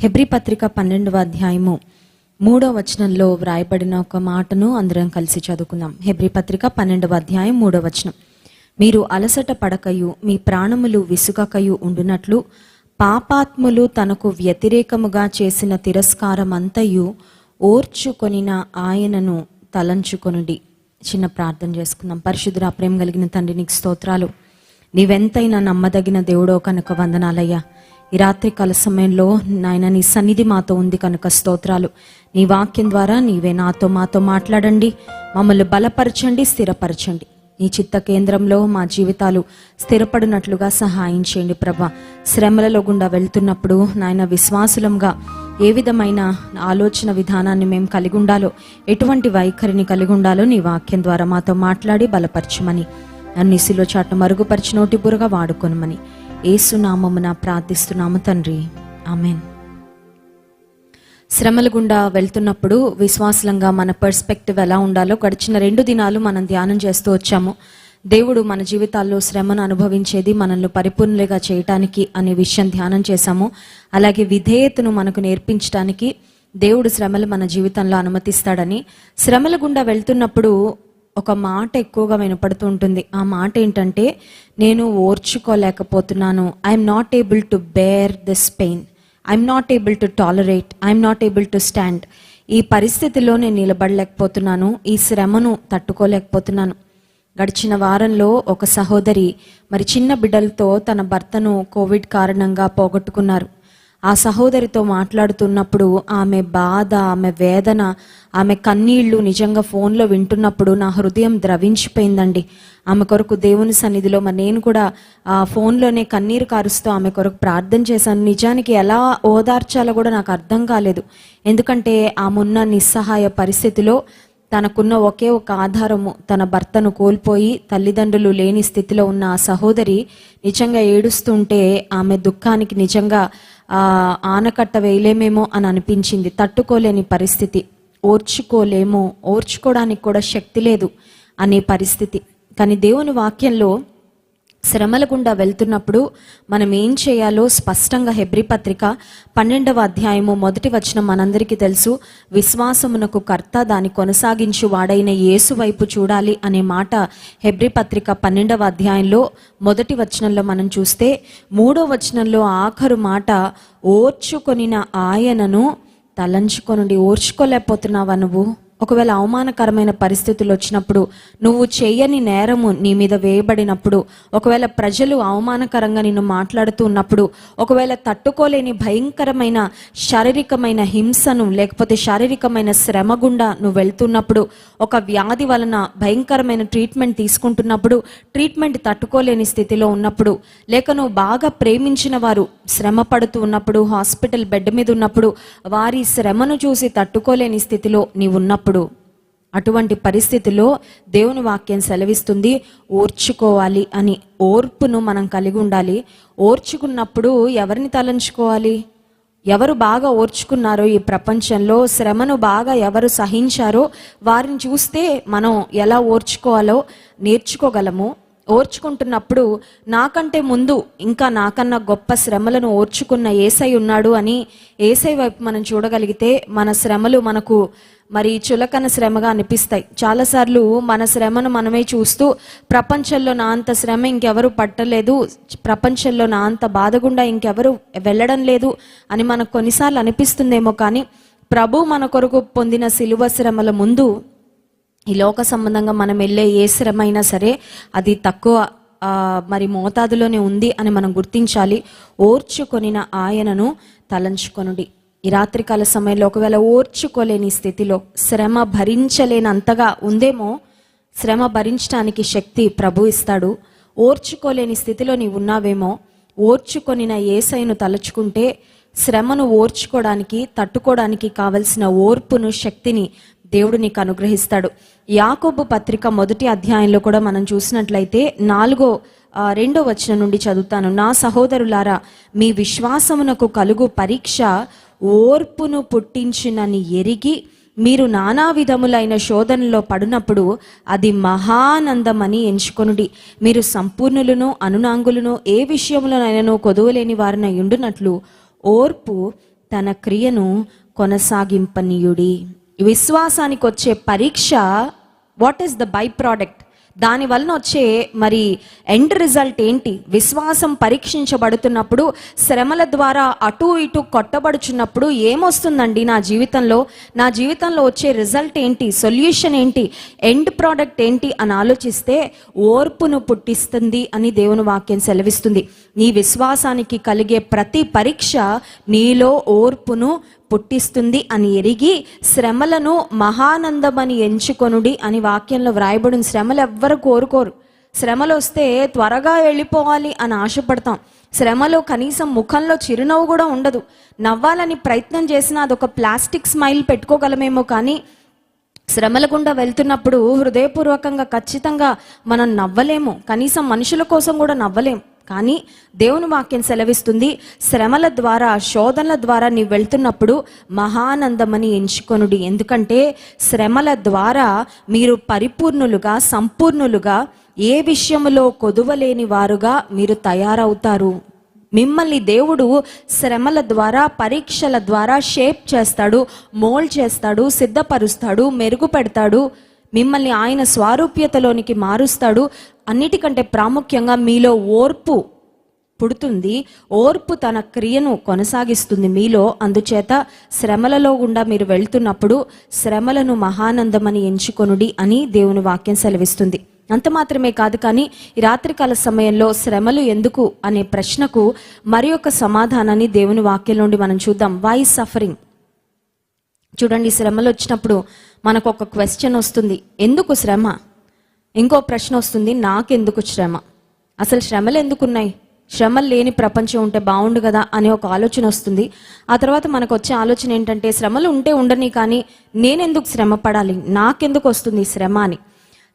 హెబ్రి పత్రిక పన్నెండవ అధ్యాయము. మూడో వచనంలో వ్రాయబడిన ఒక మాటను అందరం కలిసి చదువుకుందాం. హెబ్రి పత్రిక పన్నెండవ అధ్యాయం మూడో వచనం. మీరు అలసట పడకయు మీ ప్రాణములు విసుగకయు ఉండునట్లు పాపాత్ములు తనకు వ్యతిరేకముగా చేసిన తిరస్కారమంతయు ఓర్చుకొనిన ఆయనను తలంచుకొనుడి. చిన్న ప్రార్థన చేసుకుందాం. పరిశుద్ధుర ప్రేమ కలిగిన తండ్రి నీకు స్తోత్రాలు. నీవెంతైనా నమ్మదగిన దేవుడో కనుక వందనాలయ్యా. ఈ రాత్రికాల సమయంలో నాయన నీ సన్నిధి మాతో ఉంది కనుక స్తోత్రాలు. నీ వాక్యం ద్వారా నీవే నాతో మాతో మాట్లాడండి. మమ్మల్ని బలపరచండి స్థిరపరచండి. నీ చిత్త కేంద్రంలో మా జీవితాలు స్థిరపడినట్లుగా సహాయం చేయండి ప్రభ. శ్రమలలో గుండా వెళ్తున్నప్పుడు నాయన విశ్వాసులంగా ఏ విధమైన ఆలోచన విధానాన్ని మేము కలిగి ఉండాలో ఎటువంటి వైఖరిని కలిగి ఉండాలో నీ వాక్యం ద్వారా మాతో మాట్లాడి బలపరచమని నన్ను ఇసిలో చాటు మరుగుపరిచినోటి బురగా వాడుకొనమని. ఏసునామమున ప్రార్థిస్తున్నాము తండ్రి. ఆమెన్. శ్రమల గుండా వెళ్తున్నప్పుడు విశ్వాసలంగా మన పర్స్పెక్టివ్ ఎలా ఉండాలో గడిచిన రెండు దినాలు మనం ధ్యానం చేస్తూ వచ్చాము. దేవుడు మన జీవితాల్లో శ్రమను అనుభవించేది మనల్ని పరిపూర్ణులుగా చేయటానికి అనే విషయం ధ్యానం చేశాము. అలాగే విధేయతను మనకు నేర్పించడానికి దేవుడు శ్రమలు మన జీవితంలో అనుమతిస్తాడని. శ్రమల గుండా వెళ్తున్నప్పుడు ఒక మాట ఎక్కువగా వినపడుతూ ఉంటుంది. ఆ మాట ఏంటంటే నేను ఓర్చుకోలేకపోతున్నాను. I'm not able to bear this pain I'm not able to tolerate I'm not able to stand ఈ పరిస్థితిలో నేను నిలబడలేకపోతున్నాను. ఈ శ్రమను తట్టుకోలేకపోతున్నాను. గడిచిన వారంలో ఒక సహోదరి మరి చిన్న బిడ్డలతో తన భర్తను కోవిడ్ కారణంగా పోగొట్టుకున్నారు. ఆ సహోదరితో మాట్లాడుతున్నప్పుడు ఆమె బాధ ఆమె వేదన ఆమె కన్నీళ్ళు నిజంగా ఫోన్లో వింటున్నప్పుడు నా హృదయం ద్రవించిపోయిందండి. ఆమె కొరకు దేవుని సన్నిధిలో మరి నేను కూడా ఆ ఫోన్లోనే కన్నీరు కారుస్తూ ఆమె కొరకు ప్రార్థన చేశాను. నిజానికి ఎలా ఓదార్చాలో కూడా నాకు అర్థం కాలేదు. ఎందుకంటే ఆమె ఉన్న నిస్సహాయ పరిస్థితిలో తనకున్న ఒకే ఒక ఆధారము తన భర్తను కోల్పోయి తల్లిదండ్రులు లేని స్థితిలో ఉన్న ఆ సహోదరి నిజంగా ఏడుస్తుంటే ఆమె దుఃఖానికి నిజంగా ఆనకట్ట వేయలేమేమో అని అనిపించింది. తట్టుకోలేని పరిస్థితి. ఓర్చుకోలేమో. ఓర్చుకోవడానికి కూడా శక్తి లేదు అనే పరిస్థితి. కానీ దేవుని వాక్యంలో శ్రమల గుండా వెళ్తున్నప్పుడు మనం ఏం చేయాలో స్పష్టంగా హెబ్రి పత్రిక పన్నెండవ అధ్యాయము మొదటి వచనం మనందరికీ తెలుసు. విశ్వాసమునకు కర్త దాన్ని కొనసాగించు వాడైన యేసు వైపు చూడాలి అనే మాట హెబ్రి పత్రిక పన్నెండవ అధ్యాయంలో మొదటి వచనంలో మనం చూస్తే మూడో వచనంలో ఆఖరు మాట ఓర్చుకొనిన ఆయనను తలంచుకొనుండి ఓర్చుకోలేకపోతున్నావా నువ్వు? ఒకవేళ అవమానకరమైన పరిస్థితులు వచ్చినప్పుడు నువ్వు చేయని నేరము నీ మీద వేయబడినప్పుడు ఒకవేళ ప్రజలు అవమానకరంగా నిన్ను మాట్లాడుతూ ఉన్నప్పుడు ఒకవేళ తట్టుకోలేని భయంకరమైన శారీరకమైన హింసను లేకపోతే శారీరకమైన శ్రమ గుండా నువ్వు వెళ్తున్నప్పుడు ఒక వ్యాధి వలన భయంకరమైన ట్రీట్మెంట్ తీసుకుంటున్నప్పుడు ట్రీట్మెంట్ తట్టుకోలేని స్థితిలో ఉన్నప్పుడు లేక నువ్వు బాగా ప్రేమించిన వారు శ్రమ పడుతూ ఉన్నప్పుడు హాస్పిటల్ బెడ్ మీద ఉన్నప్పుడు వారి శ్రమను చూసి తట్టుకోలేని స్థితిలో నీవు ఉన్నప్పుడు అటువంటి పరిస్థితిలో దేవుని వాక్యం సెలవిస్తుంది ఓర్చుకోవాలి అని. ఓర్పును మనం కలిగి ఉండాలి. ఓర్చుకున్నప్పుడు ఎవరిని తలంచుకోవాలి? ఎవరు బాగా ఓర్చుకున్నారో ఈ ప్రపంచంలో శ్రమను బాగా ఎవరు సహించారో వారిని చూస్తే మనం ఎలా ఓర్చుకోవాలో నేర్చుకోగలము. ఓర్చుకుంటున్నప్పుడు నాకంటే ముందు ఇంకా నాకన్నా గొప్ప శ్రమలను ఓర్చుకున్న ఏసై ఉన్నాడు అని ఏసై వైపు మనం చూడగలిగితే మన శ్రమలు మనకు మరి చులకన శ్రమగా అనిపిస్తాయి. చాలాసార్లు మన శ్రమను మనమే చూస్తూ ప్రపంచంలో నా అంత శ్రమ ఇంకెవరు పట్టలేదు ప్రపంచంలో నా అంత బాధగుండా ఇంకెవరు వెళ్ళడం లేదు అని మనకు కొన్నిసార్లు అనిపిస్తుందేమో కానీ ప్రభు మన కొరకు పొందిన సిలువ శ్రమల ముందు ఈ లోక సంబంధంగా మనం వెళ్ళే ఏ శ్రమ అయినా సరే అది తక్కువ మరి మోతాదులోనే ఉంది అని మనం గుర్తించాలి. ఓర్చుకొనిన ఆయనను తలంచుకొనుడి. ఈ రాత్రికాల సమయంలో ఒకవేళ ఓర్చుకోలేని స్థితిలో శ్రమ భరించలేనంతగా ఉందేమో శ్రమ భరించడానికి శక్తి ప్రభు ఇస్తాడు. ఓర్చుకోలేని స్థితిలో నీవు ఉన్నావేమో ఓర్చుకొనిన ఏసైను తలుచుకుంటే శ్రమను ఓర్చుకోవడానికి తట్టుకోవడానికి కావలసిన ఓర్పును శక్తిని దేవుడు నీకు అనుగ్రహిస్తాడు. యాకోబు పత్రిక మొదటి అధ్యాయంలో కూడా మనం చూసినట్లయితే నాలుగో రెండో వచనం నుండి చదువుతాను. నా సహోదరులారా మీ విశ్వాసమునకు కలుగు పరీక్ష ఓర్పును పుట్టించినని ఎరిగి మీరు నానా విధములైన శోధనలో పడినప్పుడు అది మహానందమని ఎంచుకొనుడి. మీరు సంపూర్ణులను అనునాంగులను ఏ విషయములోనైనాను కొదువలేని వారిన ఉండునట్లు ఓర్పు తన క్రియను కొనసాగింపనీయుడి. విశ్వాసానికి వచ్చే పరీక్ష what is the by product దాని వలన వచ్చే మరి ఎండ్ రిజల్ట్ ఏంటి? విశ్వాసం పరీక్షించబడుతున్నప్పుడు శ్రమల ద్వారా అటు ఇటు కొట్టబడుచున్నప్పుడు ఏమొస్తుందండి నా జీవితంలో? నా జీవితంలో వచ్చే రిజల్ట్ ఏంటి? సొల్యూషన్ ఏంటి? ఎండ్ ప్రోడక్ట్ ఏంటి? అని ఆలోచిస్తే ఓర్పును పుట్టిస్తుంది అని దేవుని వాక్యం సెలవిస్తుంది. నీ విశ్వాసానికి కలిగే ప్రతి పరీక్ష నీలో ఓర్పును పుట్టిస్తుంది అని ఎరిగి శ్రమలను మహానందమని ఎంచుకొనుడి అని వాక్యంలో వ్రాయబడిన శ్రమలు ఎవ్వరు కోరుకోరు. శ్రమలు వస్తే త్వరగా వెళ్ళిపోవాలి అని ఆశపడతాం. శ్రమలో కనీసం ముఖంలో చిరునవ్వు కూడా ఉండదు. నవ్వాలని ప్రయత్నం చేసినా అదొక ప్లాస్టిక్ స్మైల్ పెట్టుకోగలమేమో కానీ శ్రమల గుండా వెళ్తున్నప్పుడు హృదయపూర్వకంగా ఖచ్చితంగా మనం నవ్వలేము. కనీసం మనుషుల కోసం కూడా నవ్వలేము. కానీ దేవుని వాక్యం సెలవిస్తుంది శ్రమల ద్వారా శోధనల ద్వారా నీవు వెళ్తున్నప్పుడు మహానందమని ఎంచుకొనుడి. ఎందుకంటే శ్రమల ద్వారా మీరు పరిపూర్ణులుగా సంపూర్ణులుగా ఏ విషయంలో కొదువలేని వారుగా మీరు తయారవుతారు. మిమ్మల్ని దేవుడు శ్రమల ద్వారా పరీక్షల ద్వారా షేప్ చేస్తాడు మోల్డ్ చేస్తాడు సిద్ధపరుస్తాడు మెరుగుపెడతాడు. మిమ్మల్ని ఆయన స్వారూప్యతలోనికి మారుస్తాడు. అన్నిటికంటే ప్రాముఖ్యంగా మీలో ఓర్పు పుడుతుంది. ఓర్పు తన క్రియను కొనసాగిస్తుంది మీలో. అందుచేత శ్రమలలో గుండా మీరు వెళ్తున్నప్పుడు శ్రమలను మహానందమని ఎంచుకొనుడి అని దేవుని వాక్యం సెలవిస్తుంది. అంత మాత్రమే కాదు కానీ ఈ రాత్రికాల సమయంలో శ్రమలు ఎందుకు అనే ప్రశ్నకు మరి ఒక సమాధానాన్ని దేవుని వాక్యం నుండి మనం చూద్దాం. వై సఫరింగ్ చూడండి శ్రమలు వచ్చినప్పుడు మనకు ఒక క్వశ్చన్ వస్తుంది ఎందుకు శ్రమ? ఇంకో ప్రశ్న వస్తుంది నాకెందుకు శ్రమ? అసలు శ్రమలు ఎందుకున్నాయి? శ్రమలు లేని ప్రపంచం ఉంటే బాగుండు కదా అనే ఒక ఆలోచన వస్తుంది. ఆ తర్వాత మనకు వచ్చే ఆలోచన ఏంటంటే శ్రమలు ఉంటే ఉండని కానీ నేనెందుకు శ్రమ పడాలి? నాకెందుకు వస్తుంది శ్రమ? అని.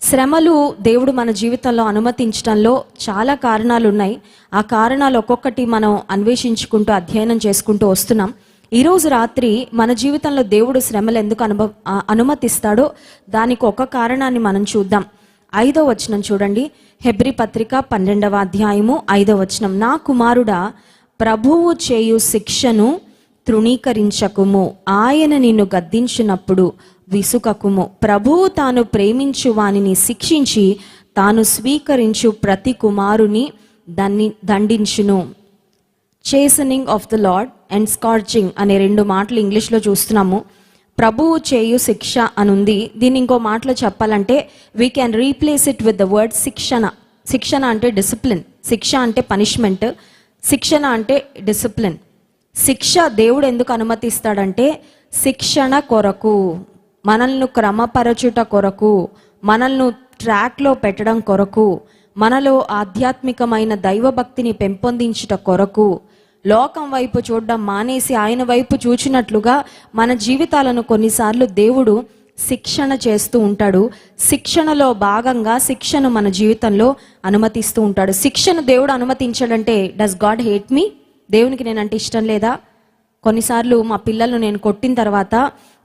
శ్రమలు దేవుడు మన జీవితంలో అనుమతించడంలో చాలా కారణాలు ఉన్నాయి ఆ కారణాలు ఒక్కొక్కటి మనం అన్వేషించుకుంటూ అధ్యయనం చేసుకుంటూ వస్తున్నాం. ఈరోజు రాత్రి మన జీవితంలో దేవుడు శ్రమలు ఎందుకు అనుభవ అనుమతిస్తాడో దానికి ఒక కారణాన్ని మనం చూద్దాం. ఐదో వచనం చూడండి. హెబ్రి పత్రిక పన్నెండవ అధ్యాయము ఐదో వచనం. నా కుమారుడా ప్రభువు చేయు శిక్షను తృణీకరించకుము. ఆయన నిన్ను గద్దించినప్పుడు విసుకకుము ప్రభువు తాను ప్రేమించు వానిని శిక్షించి తాను స్వీకరించు ప్రతి కుమారుని దండి దండించును. Chastening of the Lord and scourging అనే రెండు మాటలు ఇంగ్లీష్లో చూస్తున్నాము. ప్రభువు చేయు శిక్ష అని ఉంది దీన్ని ఇంకో మాటలో చెప్పాలంటే we can replace it with the word శిక్షణ. శిక్షణ అంటే డిసిప్లిన్ శిక్ష అంటే పనిష్మెంట్ శిక్షణ అంటే డిసిప్లిన్ శిక్ష దేవుడు ఎందుకు అనుమతిస్తాడంటే శిక్షణ కొరకు మనల్ని క్రమపరచుట కొరకు మనల్ని ట్రాక్లో పెట్టడం కొరకు మనలో ఆధ్యాత్మికమైన దైవభక్తిని పెంపొందించుట కొరకు లోకం వైపు చూడడం మానేసి ఆయన వైపు చూచినట్లుగా మన జీవితాలను కొన్నిసార్లు దేవుడు శిక్షణ చేస్తూ ఉంటాడు. శిక్షణలో భాగంగా శిక్షను మన జీవితంలో అనుమతిస్తూ ఉంటాడు. శిక్షను దేవుడు అనుమతించాడంటే డస్ గాడ్ హేట్ మీ దేవునికి నేనంటే ఇష్టం లేదా? కొన్నిసార్లు మా పిల్లలను నేను కొట్టిన తర్వాత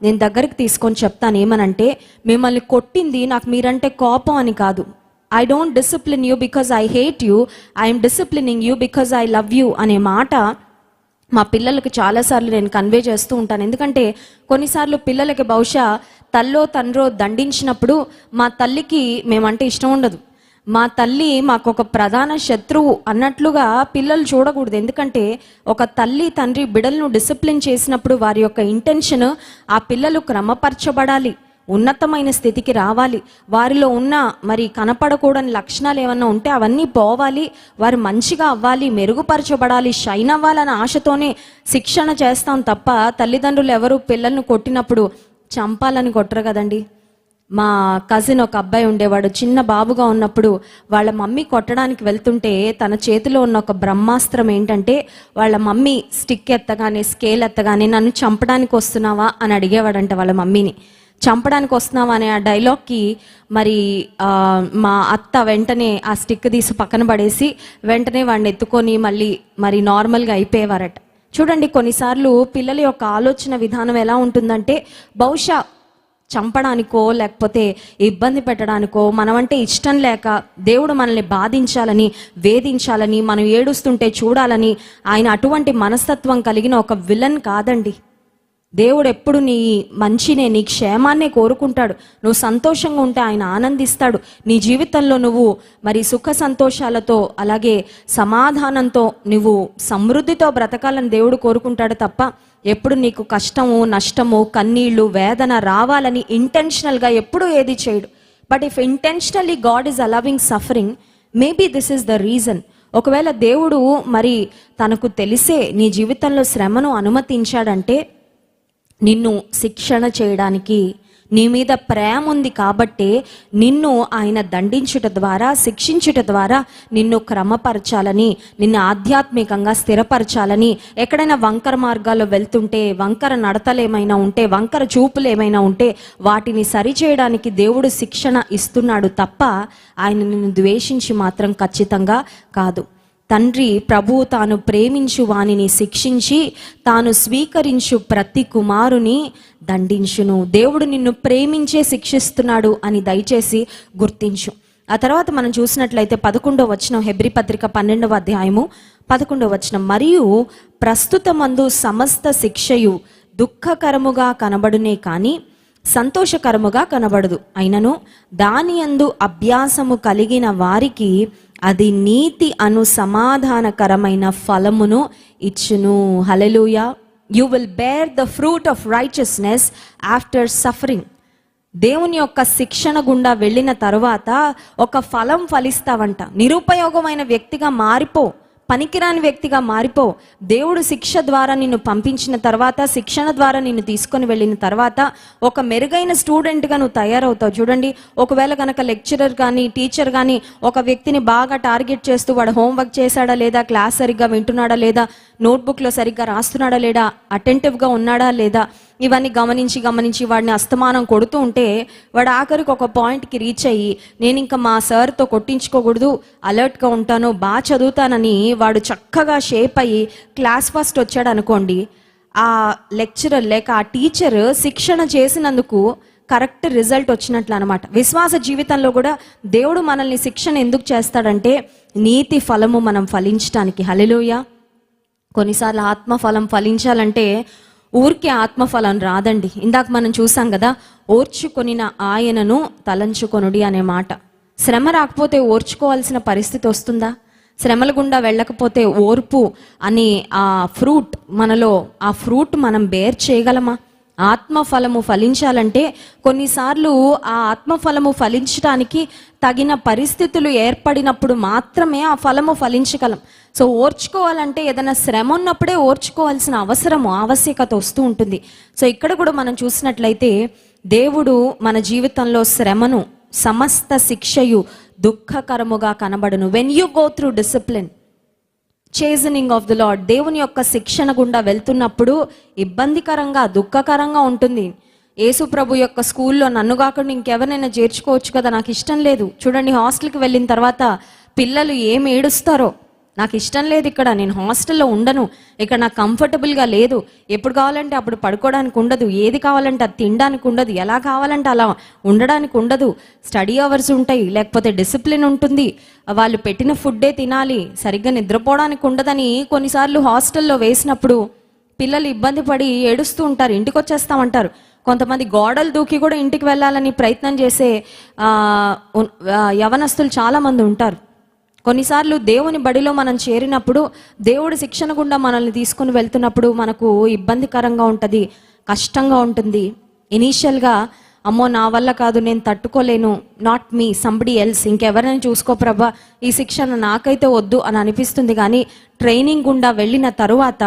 నేను దగ్గరికి తీసుకొని చెప్తాను ఏమనంటే మిమ్మల్ని కొట్టింది నాకు మీరంటే కోపం అని కాదు. I don't discipline you because I hate you I'm disciplining you because I love you అనే మాట మా పిల్లలకు చాలాసార్లు నేను కన్వే చేస్తూ ఉంటాను. ఎందుకంటే కొన్నిసార్లు పిల్లలకి బహుశా తల్లో తండ్రో దండించినప్పుడు మా తల్లికి మేమంటే ఇష్టం ఉండదు. మా తల్లి మాకు ఒక ప్రధాన శత్రువు అన్నట్లుగా పిల్లలు చూడకూడదు. ఎందుకంటే ఒక తల్లి తండ్రి బిడలను డిసిప్లిన్ చేసినప్పుడు వారి యొక్క ఇంటెన్షన్ ఆ పిల్లలు క్రమపరచబడాలి. ఉన్నతమైన స్థితికి రావాలి. వారిలో ఉన్న మరి కనపడకూడని లక్షణాలు ఏమన్నా ఉంటే అవన్నీ పోవాలి. వారు మంచిగా అవ్వాలి మెరుగుపరచబడాలి షైన్ అవ్వాలన్న ఆశతోనే శిక్షణ చేస్తాం తప్ప తల్లిదండ్రులు ఎవరు పిల్లల్ని కొట్టినప్పుడు చంపాలని కొట్టరు కదండి. మా కజిన్ ఒక అబ్బాయి ఉండేవాడు. చిన్న బాబుగా ఉన్నప్పుడు వాళ్ళ మమ్మీ కొట్టడానికి వెళ్తుంటే తన చేతిలో ఉన్న ఒక బ్రహ్మాస్త్రం ఏంటంటే వాళ్ళ మమ్మీ స్టిక్ ఎత్తగానే స్కేల్ ఎత్తగానే నన్ను చంపడానికి వస్తున్నావా అని అడిగేవాడంట వాళ్ళ మమ్మీని. చంపడానికి వస్తున్నాం అనే ఆ డైలాగ్కి మరి మా అత్త వెంటనే ఆ స్టిక్ తీసి పక్కన పడేసి వెంటనే వాడిని ఎత్తుకొని మళ్ళీ మరి నార్మల్గా అయిపోయేవారట. చూడండి కొన్నిసార్లు పిల్లల యొక్క ఆలోచన విధానం ఎలా ఉంటుందంటే బహుశా చంపడానికో లేకపోతే ఇబ్బంది పెట్టడానికో మనమంటే ఇష్టం లేక దేవుడు మనల్ని బాధించాలని వేధించాలని మనం ఏడుస్తుంటే చూడాలని ఆయన అటువంటి మనస్తత్వం కలిగిన ఒక విలన్ కాదండి. దేవుడు ఎప్పుడు నీ మంచినే నీ క్షేమాన్నే కోరుకుంటాడు. నువ్వు సంతోషంగా ఉంటే ఆయన ఆనందిస్తాడు. నీ జీవితంలో నువ్వు మరి సుఖ సంతోషాలతో అలాగే సమాధానంతో నువ్వు సమృద్ధితో బ్రతకాలని దేవుడు కోరుకుంటాడు తప్ప ఎప్పుడు నీకు కష్టము నష్టము కన్నీళ్ళు వేదన రావాలని ఇంటెన్షనల్గా ఎప్పుడు ఏది చేయడు. But if intentionally God is allowing suffering maybe this is the reason ఒకవేళ దేవుడు మరి తనకు తెలిసే నీ జీవితంలో శ్రమను అనుమతించాడంటే నిన్ను శిక్షణ చేయడానికి నీ మీద ప్రేమ ఉంది కాబట్టే నిన్ను ఆయన దండించుట ద్వారా శిక్షించుట ద్వారా నిన్ను క్రమపరచాలని నిన్ను ఆధ్యాత్మికంగా స్థిరపరచాలని ఎక్కడైనా వంకర మార్గాల్లో వెళ్తుంటే వంకర నడతలు ఏమైనా ఉంటే వంకర చూపులు ఏమైనా ఉంటే వాటిని సరిచేయడానికి దేవుడు శిక్షణ ఇస్తున్నాడు తప్ప ఆయన నిన్ను ద్వేషించి మాత్రం ఖచ్చితంగా కాదు. తండ్రి ప్రభువు తాను ప్రేమించు వానిని శిక్షించి తాను స్వీకరించు ప్రతి కుమారుని దండించును. దేవుడు నిన్ను ప్రేమించే శిక్షిస్తున్నాడు అని దయచేసి గుర్తించు. ఆ తర్వాత మనం చూసినట్లయితే పదకొండవ వచనం హెబ్రి పత్రిక పన్నెండవ అధ్యాయము పదకొండవ వచనం. మరియు ప్రస్తుత మందు సమస్త శిక్షయు దుఃఖకరముగా కనబడునే కానీ సంతోషకరముగా కనబడదు. అయినను దాని అందు అభ్యాసము కలిగిన వారికి అది నీతి అను సమాధానకరమైన ఫలమును ఇచ్చును. Hallelujah you will bear the fruit of righteousness after suffering దేవుని యొక్క శిక్షణ గుండా వెళ్ళిన తర్వాత ఒక ఫలం ఫలిస్తావంట. నిరుపయోగమైన వ్యక్తిగా మారిపో. పనికిరాని వ్యక్తిగా మారిపో. దేవుడు శిక్ష ద్వారా నిన్ను పంపించిన తర్వాత శిక్షణ ద్వారా నిన్ను తీసుకొని వెళ్ళిన తర్వాత ఒక మెరుగైన స్టూడెంట్గా నువ్వు తయారవుతావు. చూడండి ఒకవేళ కనుక లెక్చరర్ కానీ టీచర్ కానీ ఒక వ్యక్తిని బాగా టార్గెట్ చేస్తూ వాడు హోంవర్క్ చేశాడా లేదా క్లాస్ సరిగ్గా వింటున్నాడా లేదా నోట్బుక్లో సరిగ్గా రాస్తున్నాడా లేడా? అటెంటివ్గా ఉన్నాడా లేదా? ఇవన్నీ గమనించి గమనించి వాడిని అస్తమానం కొడుతూ ఉంటే వాడు ఆఖరికి ఒక పాయింట్కి రీచ్ అయ్యి నేను ఇంకా మా సార్తో కొట్టించుకోకూడదు అలర్ట్గా ఉంటాను బాగా చదువుతానని వాడు చక్కగా షేప్ అయ్యి క్లాస్ ఫస్ట్ వచ్చాడు అనుకోండి. ఆ లెక్చరర్ లేక ఆ టీచర్ శిక్షణ చేసినందుకు కరెక్ట్ రిజల్ట్ వచ్చినట్లు అనమాట విశ్వాస జీవితంలో కూడా దేవుడు మనల్ని శిక్షణ ఎందుకు చేస్తాడంటే నీతి ఫలము మనం ఫలించడానికి హలెలుయా కొన్నిసార్లు ఆత్మఫలం ఫలించాలంటే ఊరికే ఆత్మఫలం రాదండి. ఇందాక మనం చూసాం కదా ఓర్చుకొనిన ఆయనను తలంచుకొనుడి అనే మాట. శ్రమ రాకపోతే ఓర్చుకోవాల్సిన పరిస్థితి వస్తుందా? శ్రమల గుండా వెళ్ళకపోతే ఓర్పు అని ఆ ఫ్రూట్ మనలో ఆ ఫ్రూట్ మనం బేర్ చేయగలమా? ఆత్మఫలము ఫలించాలంటే కొన్నిసార్లు ఆ ఆత్మఫలము ఫలించడానికి తగిన పరిస్థితులు ఏర్పడినప్పుడు మాత్రమే ఆ ఫలము ఫలించగలం. సో ఓర్చుకోవాలంటే ఏదైనా శ్రమ ఉన్నప్పుడే ఓర్చుకోవాల్సిన అవసరము ఆవశ్యకత వస్తూ ఉంటుంది. సో ఇక్కడ కూడా మనం చూసినట్లయితే దేవుడు మన జీవితంలో శ్రమను సమస్త శిక్షయు దుఃఖకరముగా కనబడును. When you go through discipline chastening of the Lord దేవుని యొక్క శిక్షణ గుండా వెళ్తున్నప్పుడు ఇబ్బందికరంగా దుఃఖకరంగా ఉంటుంది. యేసు ప్రభు యొక్క స్కూల్లో నన్ను కాకుండా ఇంకెవరినైనా చేర్చుకోవచ్చు కదా? నాకు ఇష్టం లేదు. చూడండి హాస్టల్కి వెళ్ళిన తర్వాత పిల్లలు ఏం ఏడుస్తారో? నాకు ఇష్టం లేదు ఇక్కడ నేను హాస్టల్లో ఉండను. ఇక్కడ నాకు కంఫర్టబుల్గా లేదు. ఎప్పుడు కావాలంటే అప్పుడు పడుకోవడానికి ఉండదు. ఏది కావాలంటే అది తినడానికి ఉండదు. ఎలా కావాలంటే అలా ఉండడానికి ఉండదు. స్టడీ అవర్స్ ఉంటాయి లేకపోతే డిసిప్లిన్ ఉంటుంది. వాళ్ళు పెట్టిన ఫుడ్డే తినాలి సరిగ్గా నిద్రపోవడానికి ఉండదని కొన్నిసార్లు హాస్టల్లో వేసినప్పుడు పిల్లలు ఇబ్బంది పడి ఏడుస్తూ ఉంటారు ఇంటికి వచ్చేస్తామంటారు కొంతమంది గోడలు దూకి కూడా ఇంటికి వెళ్ళాలని ప్రయత్నం చేసే యవనస్తులు చాలామంది ఉంటారు. కొన్నిసార్లు దేవుని బడిలో మనం చేరినప్పుడు దేవుడి శిక్షణ గుండా మనల్ని తీసుకుని వెళ్తున్నప్పుడు మనకు ఇబ్బందికరంగా ఉంటుంది కష్టంగా ఉంటుంది. ఇనీషియల్గా అమ్మో నా వల్ల కాదు నేను తట్టుకోలేను నాట్ మీ సంబడి ఎల్స్ ఇంకెవరైనా చూసుకో ప్రభా ఈ శిక్షణ నాకైతే వద్దు అని అనిపిస్తుంది. కానీ ట్రైనింగ్ గుండా వెళ్ళిన తరువాత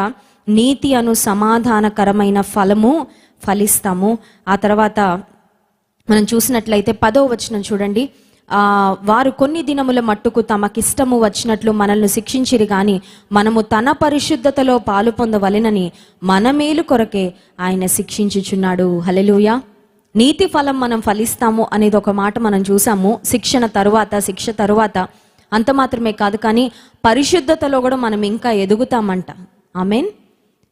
నీతి అను సమాధానకరమైన ఫలము ఫలిస్తాము. ఆ తర్వాత మనం చూసినట్లయితే పదో వచనం చూడండి. వారు కొన్ని దినముల మట్టుకు తమకిష్టము వచ్చినట్లు మనల్ని శిక్షించిరి గాని మనము తన పరిశుద్ధతలో పాలు పొందవలెనని మన మేలు కొరకే ఆయన శిక్షించుచున్నాడు. హలెలూయా నీతి ఫలం మనం ఫలిస్తాము అనేది ఒక మాట మనం చూసాము. శిక్షణ తరువాత శిక్ష తరువాత. అంత మాత్రమే కాదు కానీ పరిశుద్ధతలో కూడా మనం ఇంకా ఎదుగుతామంట. ఆమెన్.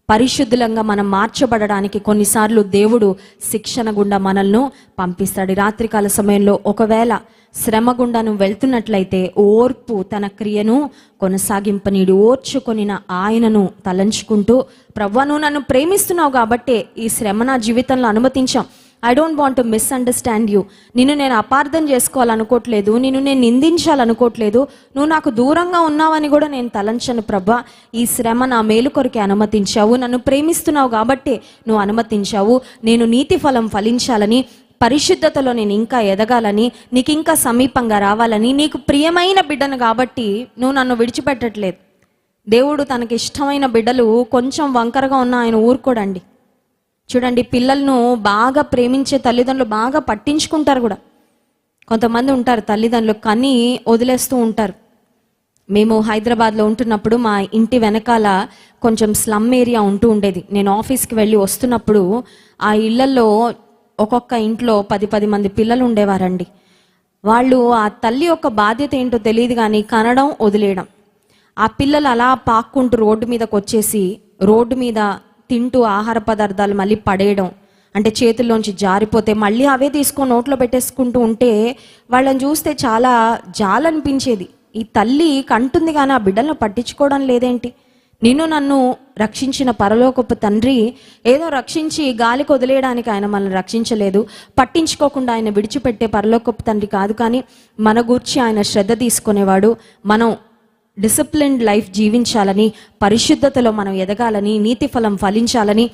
పరిశుద్ధులంగా మనం మార్చబడడానికి కొన్నిసార్లు దేవుడు శిక్షణ గుండా మనల్ని పంపిస్తాడు. రాత్రికాల సమయంలో ఒకవేళ శ్రమ గుండా నువ్వు వెళ్తున్నట్లయితే ఓర్పు తన క్రియను కొనసాగింపనీడు. ఓర్చుకొనిన ఆయనను తలంచుకుంటూ ప్రవ్వా నువ్వు నన్ను ప్రేమిస్తున్నావు కాబట్టే ఈ శ్రమ నా జీవితంలో అనుమతించాం. I don't want to misunderstand you నిన్ను నేను అపార్థం చేసుకోవాలనుకోవట్లేదు. నిన్ను నేను నిందించాలనుకోవట్లేదు. నువ్వు నాకు దూరంగా ఉన్నావని కూడా నేను తలంచను ప్రభా ఈ శ్రమ నా మేలు కొరకే అనుమతించావు. నన్ను ప్రేమిస్తున్నావు కాబట్టే నువ్వు అనుమతించావు. నేను నీతి ఫలం ఫలించాలని పరిశుద్ధతలో నేను ఇంకా ఎదగాలని నీకు ఇంకా సమీపంగా రావాలని నీకు ప్రియమైన బిడ్డను కాబట్టి నువ్వు నన్ను విడిచిపెట్టట్లేదు. దేవుడు తనకి ఇష్టమైన బిడ్డలు కొంచెం వంకరగా ఉన్న ఆయన ఊరుకోడండి. చూడండి పిల్లలను బాగా ప్రేమించే తల్లిదండ్రులు బాగా పట్టించుకుంటారు కూడా. కొంతమంది ఉంటారు తల్లిదండ్రులు కని వదిలేస్తూ ఉంటారు. మేము హైదరాబాద్లో ఉంటున్నప్పుడు మా ఇంటి వెనకాల కొంచెం స్లమ్ ఏరియా ఉంటూ ఉండేది. నేను ఆఫీస్కి వెళ్ళి వస్తున్నప్పుడు ఆ ఇళ్ళలో ఒక్కొక్క ఇంట్లో పది పది మంది పిల్లలు ఉండేవారండి వాళ్ళు ఆ తల్లి యొక్క బాధ్యత ఏంటో తెలియదు కానీ కనడం వదిలేయడం. ఆ పిల్లలు అలా పాక్కుంటూ రోడ్డు మీదకి వచ్చేసి రోడ్డు మీద తింటూ ఆహార పదార్థాలు మళ్ళీ పడేయడం అంటే చేతుల్లోంచి జారిపోతే మళ్ళీ అవే తీసుకొని నోట్లో పెట్టేసుకుంటూ ఉంటే వాళ్ళని చూస్తే చాలా జాలనిపించేది. ఈ తల్లి కంటుంది కానీ ఆ బిడ్డలను పట్టించుకోవడం లేదేంటి? నిన్ను నన్ను రక్షించిన పరలోకపు తండ్రి ఏదో రక్షించి గాలికి వదిలేయడానికి ఆయన మనల్ని రక్షించలేదు. పట్టించుకోకుండా ఆయన విడిచిపెట్టే పరలోకపు తండ్రి కాదు కానీ మన గూర్చి ఆయన శ్రద్ధ తీసుకునేవాడు. మనం డిసిప్లిన్డ్ లైఫ్ జీవించాలని పరిశుద్ధతలో మనం ఎదగాలని నీతి ఫలం ఫలించాలని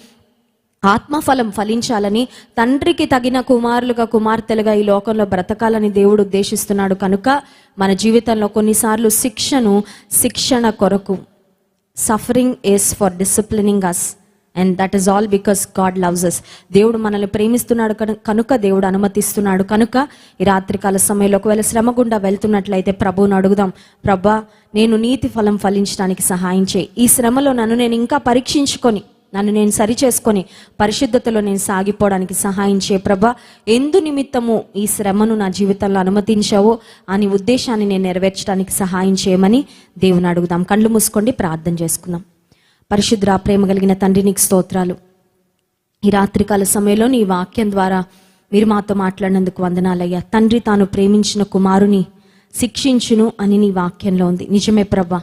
ఆత్మఫలం ఫలించాలని తండ్రికి తగిన కుమారులుగా కుమార్తెలుగా ఈ లోకంలో బ్రతకాలని దేవుడు ఉద్దేశిస్తున్నాడు. కనుక మన జీవితంలో కొన్నిసార్లు శిక్షను శిక్షణ కొరకు suffering is for disciplining us and that is all because God loves us దేవుడు మనల్ని ప్రేమిస్తున్నాడు కను- కనుక దేవుడు అనుమతిస్తున్నాడు. కనుక ఈ రాత్రికాల సమయంలో ఒకవేళ శ్రమ గుండా వెళ్తున్నట్లయితే ప్రభువును అడుగుదాం ప్రభా నేను నీతి ఫలం ఫలించడానికి సహాయం చేయి. ఈ శ్రమలో నన్ను నేను ఇంకా పరీక్షించుకొని నన్ను నేను సరి చేసుకొని పరిశుద్ధతలో నేను సాగిపోవడానికి సహాయం చేయ ప్రభా. ఎందు నిమిత్తము ఈ శ్రమను నా జీవితంలో అనుమతించావో అని ఉద్దేశాన్ని నేను నెరవేర్చడానికి సహాయం చేయమని దేవుని అడుగుదాం. కళ్ళు మూసుకోండి ప్రార్థన చేసుకుందాం. పరిశుద్ధ ప్రేమ కలిగిన తండ్రి నీకు స్తోత్రాలు. ఈ రాత్రికాల సమయంలో నీ వాక్యం ద్వారా మీరు మాతో మాట్లాడినందుకు వందనాలయ్యా. తండ్రి తాను ప్రేమించిన కుమారుని శిక్షించును అని నీ వాక్యంలో ఉంది. నిజమే ప్రభా.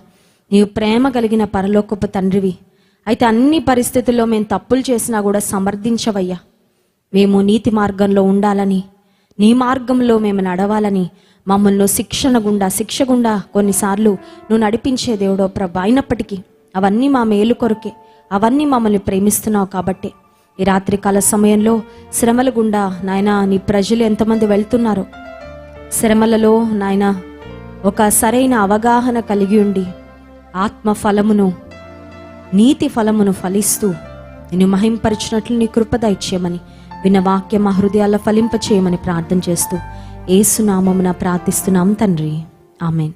నీవు ప్రేమ కలిగిన పరలోకపు తండ్రివి. అయితే అన్ని పరిస్థితుల్లో మేము తప్పులు చేసినా కూడా సమర్థించవయ్యా. మేము నీతి మార్గంలో ఉండాలని నీ మార్గంలో మేము నడవాలని మమ్మల్ని శిక్షణ గుండా శిక్ష గుండా కొన్నిసార్లు నువ్వు నడిపించే దేవుడో ప్రభ అయినప్పటికీ అవన్నీ మా మేలు కొరకే అవన్నీ మమ్మల్ని ప్రేమిస్తున్నావు కాబట్టి. ఈ రాత్రికాల సమయంలో శ్రమల గుండా నాయన నీ ప్రజలు ఎంతమంది వెళ్తున్నారో శ్రమలలో నాయన ఒక సరైన అవగాహన కలిగి ఉండి ఆత్మ ఫలమును నీతి ఫలమును ఫలిస్తూ నిన్ను మహింపరిచినట్లు నీ కృప దయచేయమని విన్న వాక్య మా హృదయాల్లో ఫలింపచేయమని ప్రార్థన చేస్తూ ఏసునామమున ప్రార్థిస్తున్నాం తండ్రి. ఆమెన్.